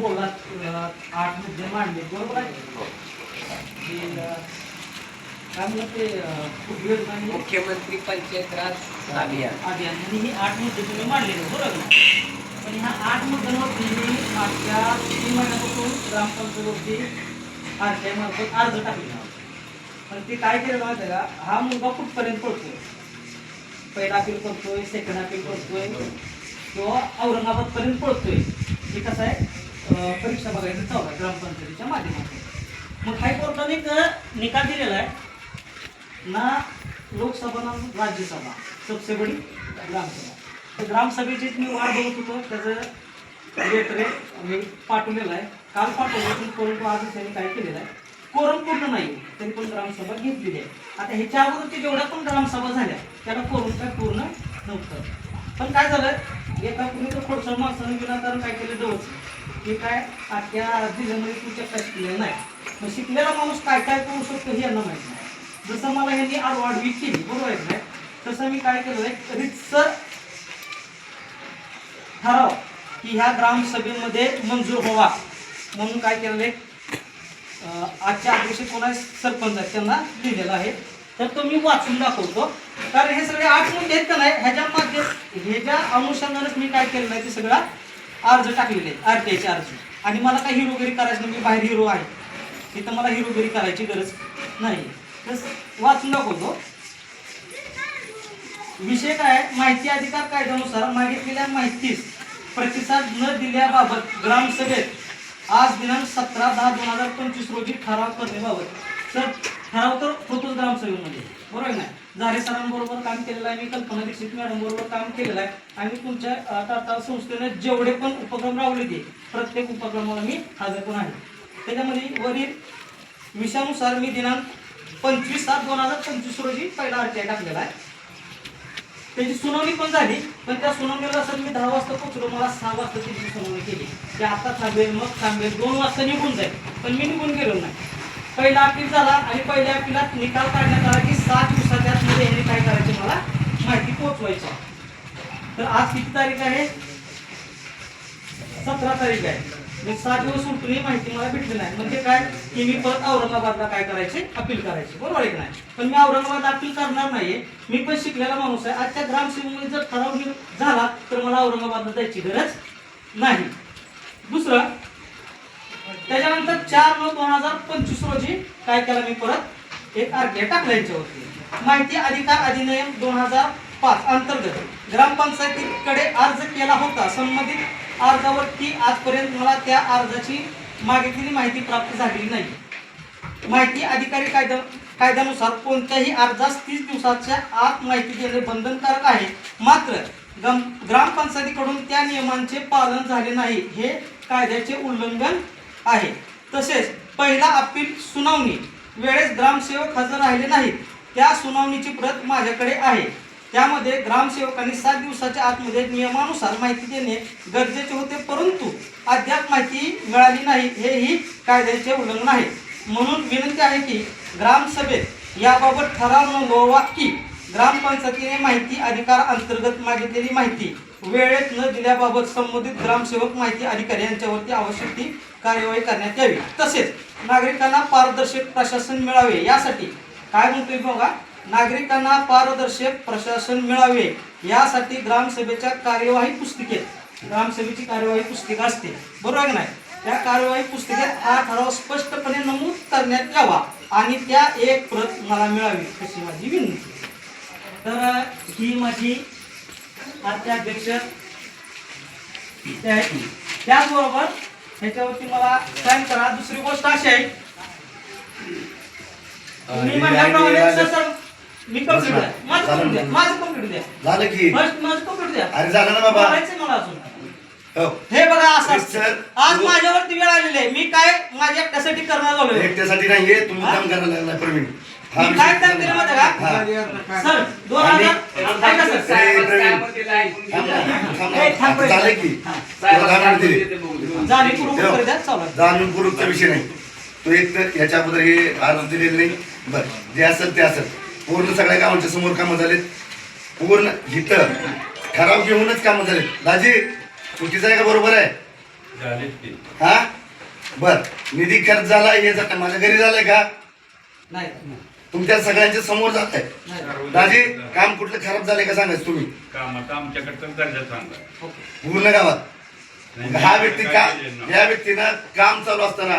बोललात अं, आठ मुद्दे मांडले बरोबर आहे? मांडले. मुख्यमंत्री पंचायत राज अभियान. अभियान. आणि ही आठ मुद्दे तुम्ही मांडलेले बरोबर? पण ह्या आठ मुद्द्यांवरती मी मागच्या तीन महिन्यापासून ग्रामपंचायतवरती आर टी आय मार्फत अर्ज टाकलेला होता. पण ते काय केलं माहिती आहे का? हा मुलगा कुठपर्यंत पडतोय पहिला अपील करतोय सेकंड अपील करतोय किंवा औरंगाबाद पर्यंत पळतोय हे कसं आहे? परीक्षा बघायचं चालू आहे ग्रामपंचायतीच्या माध्यमातून. मग हायकोर्टाने एक निकाल दिलेला आहे. ना लोकसभा ना राज्यसभा सबसे बडी ग्रामसभा. तर ग्रामसभेची मी वाट बघत होतो त्याचं लेटर मी पाठवलेलं आहे. काल पाठवलं पण परंतु आज त्यांनी काय केलेलं आहे? कोरम पूर्ण नाही तरी पण ग्रामसभा घेतलेली आहे. आता ह्याच्या अगोदरच्या जेवढ्या पण ग्रामसभा झाल्या त्याला कोरम काय पूर्ण नव्हतं. पण काय झालं? एका कुणी तर खोडसळ माणसानं विनाकारण काय केलं? डोस हे काय? आजच्या जिल्ह्यामध्ये तू चक्का शिकलेला नाही. मग शिकलेला माणूस काय काय करू शकतो हे यांना माहीत नाही. जसं मला ह्यांनी आडवाडवी केली बरोबर आहे नाही? तसं मी काय केलं आहे रितसर ठराव की ह्या ग्रामसभेमध्ये मंजूर व्हावा. म्हणून काय केलेलं आहे आजच्या अध्यक्ष कोणा सरपंच आहेत त्यांना लिहिलेलं आहे. तर तो मी वाचून दाखवतो. कारण हे सगळे आठ मुद्दे आहेत का नाही? ह्याच्या माध्यम ह्याच्या अनुषंगानेच मी काय केलेलं आहे ते सगळा अर्ज टाकलेले आहेत आर टी आयचे अर्ज. आणि मला काही हिरोगिरी करायची नाही मी बाहेर हिरो आहे. तिथं मला हिरोगिरी करायची गरज नाही. तर वाचून दाखवतो विषय काय माहिती अधिकार कायद्यानुसार मागितलेल्या माहितीस प्रतिसाद न दिल्याबाबत ग्रामसभेत आज दिनांक सतरा दहा दोन हजार पंचवीस रोजी ठराव करण्याबाबत. सर ठराव तर होतोच ग्रामसभेमध्ये. बरोबर नाही ना झाले सरांबरोबर काम केलेलं आहे मी कल्पना दीक्षित मॅडम बरोबर काम केलेलं आहे. आणि तुमच्या अं, टाटा संस्थेने जेवढे पण उपक्रम राबवले ते प्रत्येक उपक्रमाला मी हजर पण आहे. त्याच्यामध्ये वरील विषयानुसार मी दिनांक पंचवीस सात दोन हजार पंचवीस रोजी पहिला आरटीआय टाकलेला आहे. त्याची सुनावणी पण झाली पण त्या सुनावणीला सर मी दहा वाजता पोचलो मला सहा वाजता त्याची सुनावणी केली. की आता थांबेल मग थांबेल दोन वाजता निघून जाईल पण मी निघून गेलो नाही. पहिला अपील झाला आणि पहिल्या अपिलात निकाल काढण्यात आला की सात यांनी काय मला माहिती पोहोचवायची तर आज किती तारीख आहे? सतरा तारीख आहे. म्हणजे सात दिवस उलटून ही माहिती मला भेटली नाही. म्हणजे काय? की मी परत औरंगाबादला काय करायचे? अपील करायचे. बरोबर आहे की नाही? पण मी औरंगाबाद अपील करणार नाहीये. मी पण शिकलेला माणूस आहे. आजच्या ग्रामसेवे जर ठराव घेऊन झाला तर मला औरंगाबादला जायची गरज नाही. दुसरं त्याच्यानंतर चार नऊ दोन हजार पंचवीस रोजी काय केलं मी परत? एक आरके टाकला यांच्यावरती. माहिती अधिकार अधिनियम दोन हजार पाच अंतर्गत ग्रामपंचायतीकडे अर्ज केला होता. संबंधित अर्जावरती आजपर्यंत मला त्या अर्जाची मागितलेली माहिती प्राप्त झालेली नाही. माहिती अधिकारी कायदा कायद्यानुसार कोणत्याही अर्जास तीस दिवसाच्या आत माहिती देणे बंधनकारक आहे. मात्र गम ग्रामपंचायतीकडून त्या नियमांचे पालन झाले नाही हे कायद्याचे उल्लंघन आहे. तसेच पहिला अपील सुनावणी वेळेस ग्रामसेवक हजर राहिले नाहीत. त्या सुनावणीची प्रत माझ्याकडे आहे. त्यामध्ये ग्रामसेवकांनी सात दिवसाच्या आतमध्ये नियमानुसार माहिती देणे गरजेचे होते परंतु अद्याप माहिती मिळाली नाही हेही कायद्याचे उल्लंघन आहे. म्हणून विनंती आहे की ग्रामसभेत याबाबत ठराव नोंदवा की ग्रामपंचायतीने माहिती अधिकार अंतर्गत मागितलेली माहिती वेळेत न दिल्याबाबत संबंधित ग्रामसेवक माहिती अधिकारी यांच्यावरती आवश्यक ती कार्यवाही करण्यात यावी. तसेच नागरिकांना पारदर्शक प्रशासन मिळावे यासाठी काय म्हणतोय बघा? नागरिकांना पारदर्शक प्रशासन मिळावे. यासाठी ग्रामसभेच्या कार्यवाही पुस्तिकेत. ग्रामसभेची कार्यवाही पुस्तिका असते. बरोबर आहे नाही? त्या कार्यवाही पुस्तिकेत हा ठराव स्पष्टपणे नमूद करण्यात यावा आणि त्या एक प्रत मला मिळावी अशी माझी विनंती तर ही माझी आजच्या अध्यक्ष त्याचबरोबर ह्याच्यावरती मला साईन करा दुसरी गोष्ट अशी आहे. मी म्हणल्याप्रमाणे सर सर मी कंप्लीट द्या. माझं कंप्लीट द्या माझं कंप्लीट द्या. झालं की. फर्स्ट माझं कंप्लीट द्या. अरे झालं ना बाबा. बोलायचंय मला अजून. हो. हे बघा असं Yes, sir. आज माझ्यावरती वेळ आलेली आहे. मी काय माझ्या एकट्यासाठी करणार झालोय एकट्यासाठी नाहीये तुम्ही काम करायला लागलाय प्रवीण हा मी विषय काय काम केलं माहिती आहे का सर दोन हजार ऐका सर. ए, प्रवीण. थांब ना, थांब ना. ए, थांब आता झालं की. तुला मिनिटं दिली. द्या चालू आहे. विषय नाही. तो एक तर याच्या अगोदर हे अर्ज दिलेले नाही. बरं जे असेल ते असेल. पूर्ण सगळ्या गावांच्या समोर कामं झालेत. पूर्ण इथं ठराव घेऊनच कामं झालेत. दाजी चुकीचं आहे का बरोबर आहे? हा? बर निधी खर्च झाला हे जात माझ्या घरी झालंय का? नाही. तुमच्या सगळ्यांच्या समोर जात आहे नाही. दाजी काम कुठलं खराब झालंय का सांगायचं तुम्ही? कामाचा आमच्याकडचं दर्जा चांगला ओके. पूर्ण गावात. हा व्यक्ती का? या व्यक्तीनं काम चालू असताना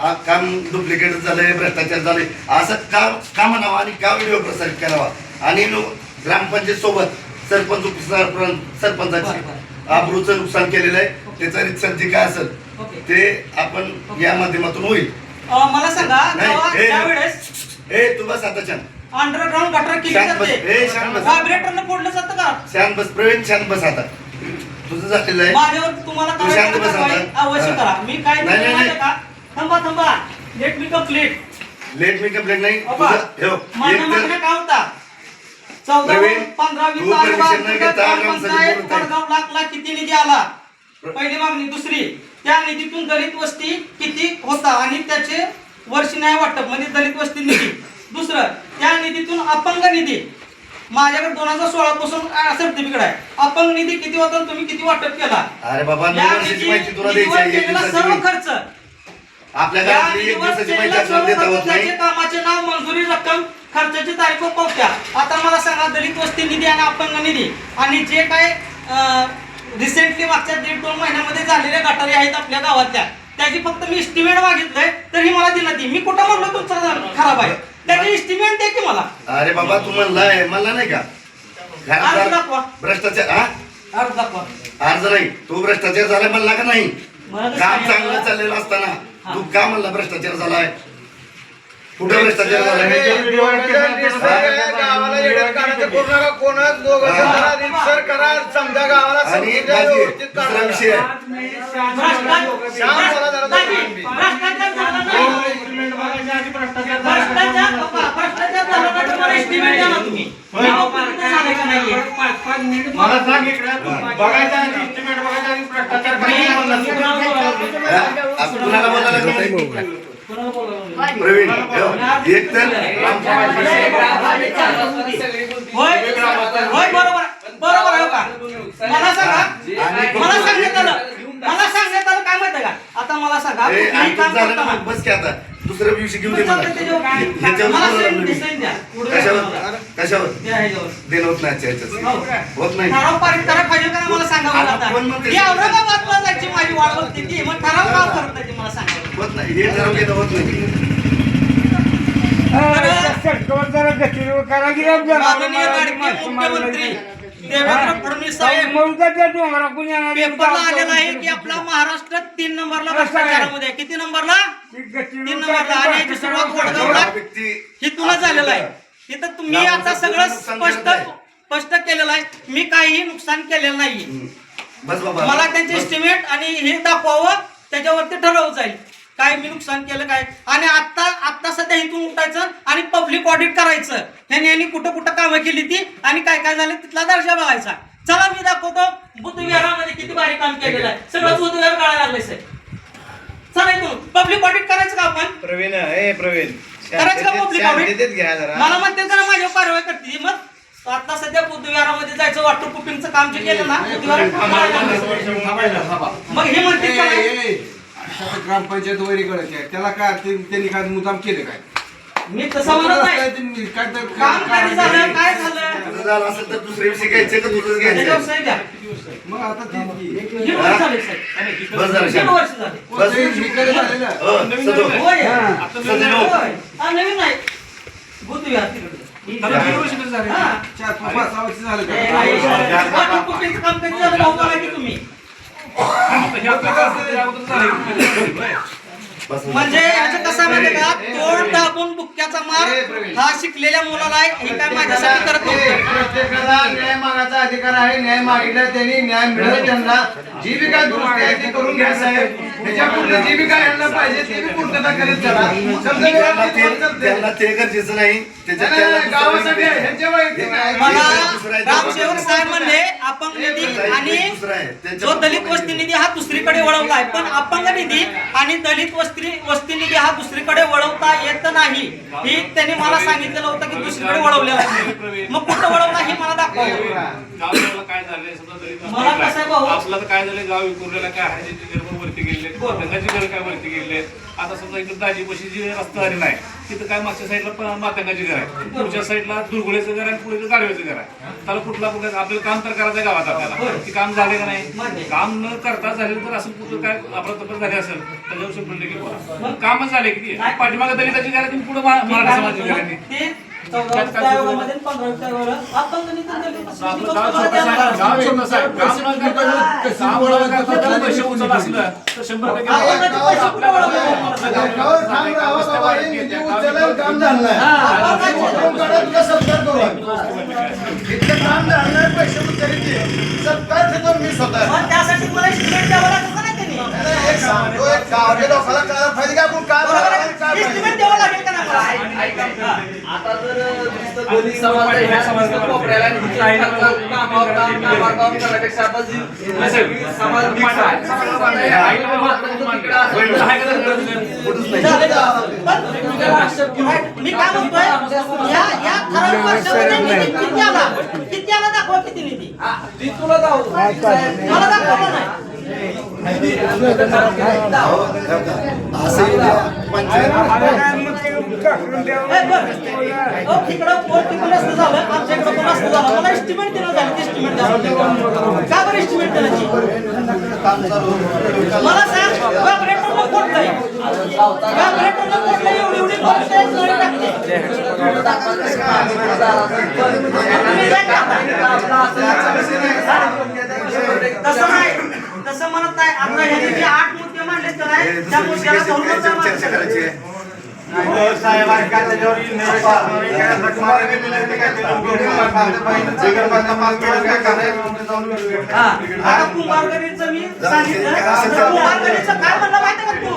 हा काम डुप्लिकेट झालंय भ्रष्टाचार झालंय. असं का का म्हणावं आणि का व्हिडिओ प्रसारित करावा? आणि ग्रामपंचायत सोबत सरपंच उपसरपंच सरपंचाची बरं, आबरूचं नुकसान केलेलं आहे त्याचा रितसर काय असेल ते आपण या माध्यमातून होईल. मला सांगा नाही हे- त्यावेळेस ए तू बस आता छान अंडरग्राऊंड गटर केली शांत बस. शांत. जाते व्हायब्रेटरनं फोडलं जातं का? छान बस प्रवीण छान बस आता. तुझं झालेलं आहे. माझ्यावर तुम्हाला तू शांत बस आता. करा. मी काय नाही, का? थांबा थांबा. Let me complete let me complaint नाही बाबा, तुझं बघ, माझ्या एक मागण्या तर काय होता? चौदा पंधरा वीस तू तारखेला permission न घेता ग्रामपंचायत ग्रामसभेत बोलत आहे. वडगाव लाख लाख किती निधी आला? पहिली मागणी दुसरी. त्या निधीतून दलित वस्ती किती होता आणि त्याचे वर्ष न्याय वाटप म्हणजे दलित वस्ती निधी. दुसरं त्या निधीतून अपंग निधी. माझ्याकडे दोन हजार सोळा पासून सर्टिफिकेट आहे. अपंग निधी किती होता आणि तुम्ही किती वाटप केला? अरे बाबा या दोन वर्षाची निधी- माहिती तुला द्यायची निधीवर आहे एक केलेला दिवसाची सर्व. खर्च. आपल्या एक दिवसाची देता होत नाही. खर्चाचे कामाचे नाव मंजुरी रक्कम खर्चाची तारीख व पावत्या आता मला सांगा दलित वस्ती निधी आणि अपंग निधी आणि जे काय रिसेंटली मागच्या दीड दोन महिन्यामध्ये झालेल्या गटारी आहेत आपल्या गावातल्या त्याची फक्त मी इस्टिमेट मागितलंय तर ही मला दिलं ती मी कुठं म्हणलो तुमचं खराब आहे? त्याची इस्टिमेट द्या की मला. अरे बाबा तू म्हणलाय म्हणला नाही का? अर्ज घरात दाखवा. भ्रष्टाचार हा? अर्ज दाखवा. अर्ज नाही. तो भ्रष्टाचार झालाय म्हणला का नाही? मला तर काम चांगलं चाललेलं असताना. तू का म्हणला भ्रष्टाचार झालाय कुठं भ्ष्टाचार झालाय गावाला हा. आणि दुसरा. विषय. भ्रष्टाचार. भ्रष्टाचार झाला मला सांग इकडे बघायचा आधी estimate बघायचा आधी भ्रष्टाचार. हा? कुणाला बोलायला? प्रवीण हे, एक तर आमच्या होय होय बरोबर आहे. बरोबर आहे का मला सांगा मला सांगण्यात आलं मला सांगण्यात आलं काय माहिती का आता मला सांगा ए, कुठलंही ऐकून काम झालं ना करताना- मग बस की आता. दुसऱ्या दिवशी घेऊन दे मला. तुमचं त्याच्यावर काय- ह्याच्यावर मला बोलायला sign- लागलो मी. sign द्या. पुढे कशावर. देणं होत नाही आजच्या ह्याच्यात. होत नाही. ठराव पारित करा मला सांगा मला आता? ही औरंगाबादला जायची माझी वाट बघते ती. मग ठराव का करत नाही ते मला सांगा. होत नाही. हे ठरव घेणं होत नाही. माननीय लाडके मुख्यमंत्री. देवेंद्र फडणवीस साहेब पेपरला आलेला आहे की आपला महाराष्ट्र तीन नंबरला भ्रष्टाचारामध्ये. किती नंबरला? तीन नंबरला. आणि याची सुरुवात वडगावला हा हिथूनच झालेलं आहे. तिथं तुम्ही आता सगळं स्पष्ट स्पष्ट केलेलं आहे. मी काहीही नुकसान केलेलं नाही हम्म. बस बाबा. मला त्यांचे. एस्टिमेट आणि हे दाखवावं त्याच्यावरती ठरवलं जाईल. काय मी नुकसान केलं काय? आणि आता आता सध्या इथून उठायचं आणि पब्लिक ऑडिट करायचं. ह्याने यांनी कुठं कुठं कामं केली ती आणि काय काय झालं तिथला दर्जा बघायचा. चला मी दाखवतो. बुद्धविहारामध्ये किती भारी काम केलेलं आहे. सगळं बुद्धविहार काढायला लागले साहेब. चला इथून. पब्लिक ऑडिट करायचं का आपण? प्रवीण ए प्रवीण. करायचं का पब्लिक ऑडिट घ्या जरा. मला म्हणते का माझ्यावर कारवाई करते. मग आता सध्या बुद्धविहारामध्ये जायचं वॉटर प्रुफिंगचं काम जे केलं ना बुद्धविहार मग हे म्हणते ग्रामपंचायत वगैरे कळत आहे त्याला काय ते- त्यांनी काय मुद्दाम केलं काय? मी तसं म्हणत नाही. त्यांनी काय तर काम झालं? काय झालं? तुझं झालं असेल तर दुसऱ्या दिवशी घ्यायचं का तुझंच त्याच्यावर घ्यायचं? सही द्या. मग आता ते दीड वर्ष झाले साहेब. बस झालं दीड शांत. वर्ष झाले बस हे. झालेलं? हो, सदो. होय. सदो. होय. हा नवीन नाही. बुद्धविहार तिकडे. हा. चार पाच सहा वर्ष झालं का? काम कधी झालं? भाऊ बोला की तुम्ही. बस म्हणजे ह्याचं कसं माहिती का तोड दाबून बुक्क्याचा मार हा शिकलेल्या मुलाला आहे हे काय माझ्यासाठी करत? प्रत्येकाला न्याय मागायचा अधिकार आहे न्याय मागितला त्यांनी न्याय मिळेल त्यांना जी बी काय दुरुस्ती आहे ती करून घ्या साहेब. जी बी काय यांना पाहिजे ते बी पूर्तता करीत चला समजा त्यांना व्यवस्थित ते होत चालतंय. त्यांना ते गरजेचं नाही. त्याच्यात नाही, नाही, त्यांना दुसरं गावासाठी आहे, व्यक्ती- ह्यांच्या वैयक्तिक आहे. मला दुसरं आहे, ग्रामसेवक साहेब म्हणले अपंग निधी आणि दुसरं आहे. त्यांच्या जो दलित वस्ती निधी हा दुसरीकडे वळवलाय. पण अपंग निधी आणि दलित वस्ती वस्ती निधी हा दुसरीकडे वळवता येत नाही. ही त्यांनी मला सांगितलेलं होतं की दुसरीकडे वळवलेला आहे मग कुठं वळवला हे मला गावाला काय झालंय? समजा दलित मला कसं आहे भाऊ? आपलं तर काय झालंय? गाव विखुरलेलं काय आहे? ते लोक वरती गेले बरोबर. मातंगाची घरं काय वरती गेले आता समजा इकडे दाजीपाशी जी रस्ता झालेला आहे तिथं काय मागच्या साईडला मातंगाची घर आहे पुढच्या साईडला दुर्गुळेचं घर आहे आणि पुढे गाडवेचं घर आहे त्याला कुठला कुठलं आपल्याला काम तर करायचं गावात आपल्याला. ते काम झाले का. नाही? काम न करता झालेलं तर असं कुठं काय आपलं तब्येत झाले असेल त्याच्यावर शंभर टक्के बोला कामच झाले किती? नाही. पाठीमागे दलिताची घर आहे पुढे मराठा समाजाची घर आहे त्यासाठी मला एक सांगतो, एक गावच्या लोकांना कळायला पाहिजे की आपण काय मी काय म्हणतोय? या या ठराविक वर्षामध्ये निधी किती आला किती आला दाखवा किती निधी? ती तुला जाऊ मला दाखवलं नाही. असं उद्या पंचायत तिकडं पोर तिकडं नसतं झालं पण झालं मला एस्टिमेट झालं एस्टिमेट द्यावं का बरं एस्टिमेट मला सांग नाही नाही एवढी एवढी टाकते. तुम्ही जा की आता. तसं नाही तसं म्हणत नाही आता ह्यांनी जे आठ मुद्दे मांडले तर हे आहे त्या दुसरं मुद्द्याला विषय धरून घ्यायचे, जावं चर्चा लागतं. करायची आहे. हा मी सांगितलं तर काय म्हणलं माहिती का तू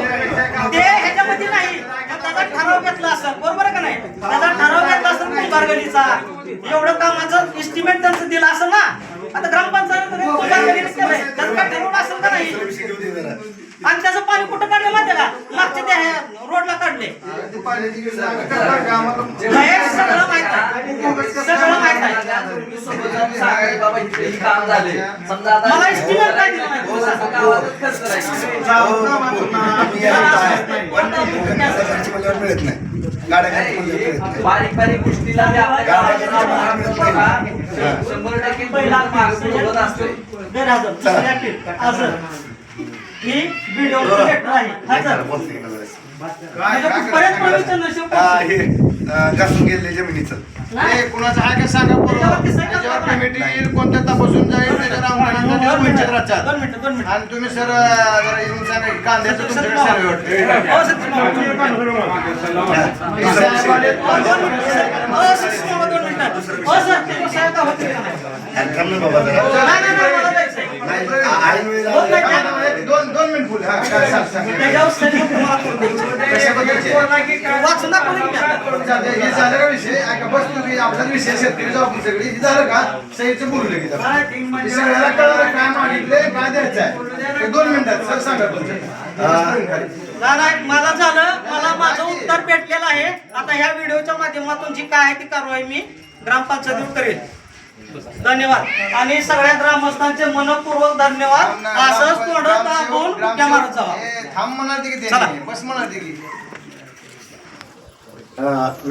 ते ह्याच्यामध्ये नाही त्याचा ठराव घेतला असं बरोबर आहे का नाही त्याचा ठराव घेतला असं कुंभारगडीचा एवढं कामाचं एस्टिमेट त्यांचं दिलं असं ना आता ग्रामपंचायत कुंभारगडीने केलंय त्याचं काय ठरवलं असेल का नाही आणि त्याचं पाणी कुठं काढलं माहिती का? मागच्या त्या ह्या रोडला काढले सगळं माहीत आहे. सगळं माहीत आहे. बाबा इथे काम झाले समजा आता मला estimate काय दिलं मिळत नाही. बारीक बारीक गोष्टीला शंभर टक्के पहिला मार्ग सोबत असतोय गैरहजर दुसरी appeal. असं ही व्हिडिओ आहे? म्हणजे नशीब हा, हे घासून गेले जमिनीचं. हे कुणाचं आहे का सांगा पूर्ण सही त्याच्यावर करणार कमिटी येईल कोणत्या तपासून जाईल त्याच्यावर पंचायत राज्यात दोन मिनिटं दोन मिनिटं आणि तुम्ही सर जरा येऊन सांगा की कांद्याचं तुमच्याकडे सर्वे वाटतं हो, सचिन मामा, दोन मिनिटं. हे साहेब आले, दोन मिनिटं. हो, सचिन मामा, दोन मिनिटं. हो, सर, ते साहेब का होते का नाही? आणि थांब ना बाबा जरा. नाही, नाही, नाही, मला दोन दोन मिनिट बोल हा हे झालं का विषय ऐका बस तुम्ही आपला विषय शेतकरी जाऊ सगळी हे झालं का सहीचं बोलू लगेच सगळ्याला कळलं काय काय द्यायचं आहे दोन मिनिटात सर सांगा तुमचं मला झालं मला माझं उत्तर भेटलेलं आहे आता ह्या व्हिडिओच्या माध्यमातून जी काय आहे ती कारवाई मी ग्रामपंचायतीवर करेल धन्यवाद. आणि सगळ्या ग्रामस्थांचे मनपूर्वक धन्यवाद. असंच तोंड दाबून उड्या मारत जावा थांब म्हणाल की बस म्हणाल की. अं,